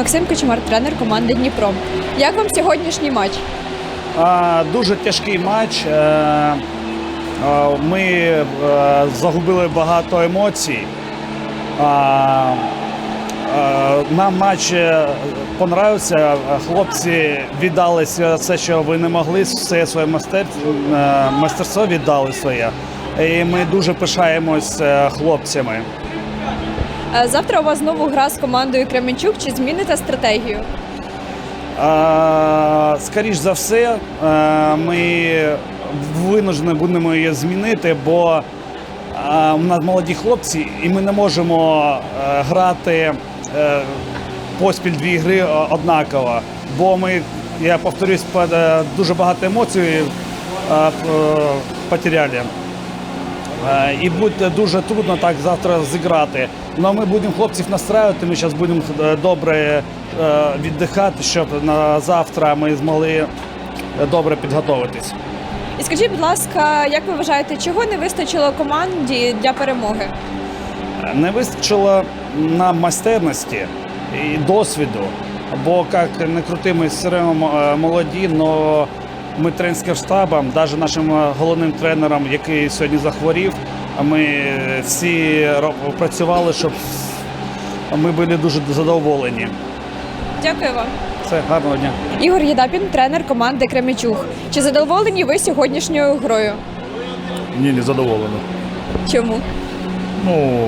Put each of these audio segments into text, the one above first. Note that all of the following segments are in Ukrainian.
Максим Кочмар, тренер команди Дніпро. Як вам сьогоднішній матч? А, Дуже тяжкий матч. Е, е, Ми е, загубили багато емоцій. Нам матч понравився. Хлопці віддали все, що ви не могли, все своє мастер, мастерство віддали своє. І ми дуже пишаємось хлопцями. Е, Завтра у вас знову гра з командою Кременчук. Чи зміните стратегію? А, Скоріш за все, е, ми винужені будемо її змінити, бо а, у нас молоді хлопці, і ми не можемо е, грати е, поспіль дві гри однаково. Бо ми, я повторюсь, е, дуже багато емоцій е, потеряли. Е, І буде дуже трудно так завтра зіграти. Але ми будемо хлопців настраювати, ми зараз будемо е, добре е, віддихати, щоб на завтра ми змогли добре підготуватись. І скажіть, будь ласка, як ви вважаєте, чого не вистачило команді для перемоги? Не вистачило нам майстерності і досвіду, бо як не крути, ми все одно молоді, але ми тренерським штабом, навіть нашим е, головним тренером, який сьогодні захворів, ми всі працювали, щоб ми були дуже задоволені. Дякую вам. Все, гарного дня. Ігор Єдапін, тренер команди Кременчук. Чи задоволені ви сьогоднішньою грою? Ні, не задоволений. Чому? Ну,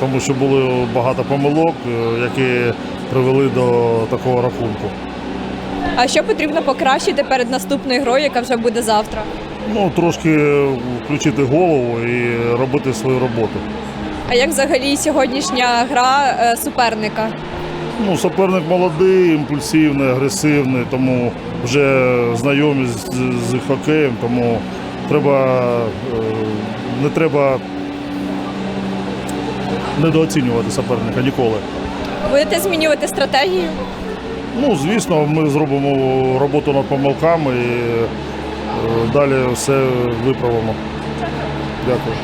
тому що було багато помилок, е, які привели до такого рахунку. А що потрібно покращити перед наступною грою, яка вже буде завтра? Ну, трошки включити голову і робити свою роботу. А як взагалі сьогоднішня гра е, суперника? Ну, суперник молодий, імпульсивний, агресивний, тому вже знайомі з, з хокеєм, тому треба, е, не треба недооцінювати суперника ніколи. Будете змінювати стратегію? Ну, звісно, ми зробимо роботу над помилками і е, далі все виправимо. Дякую.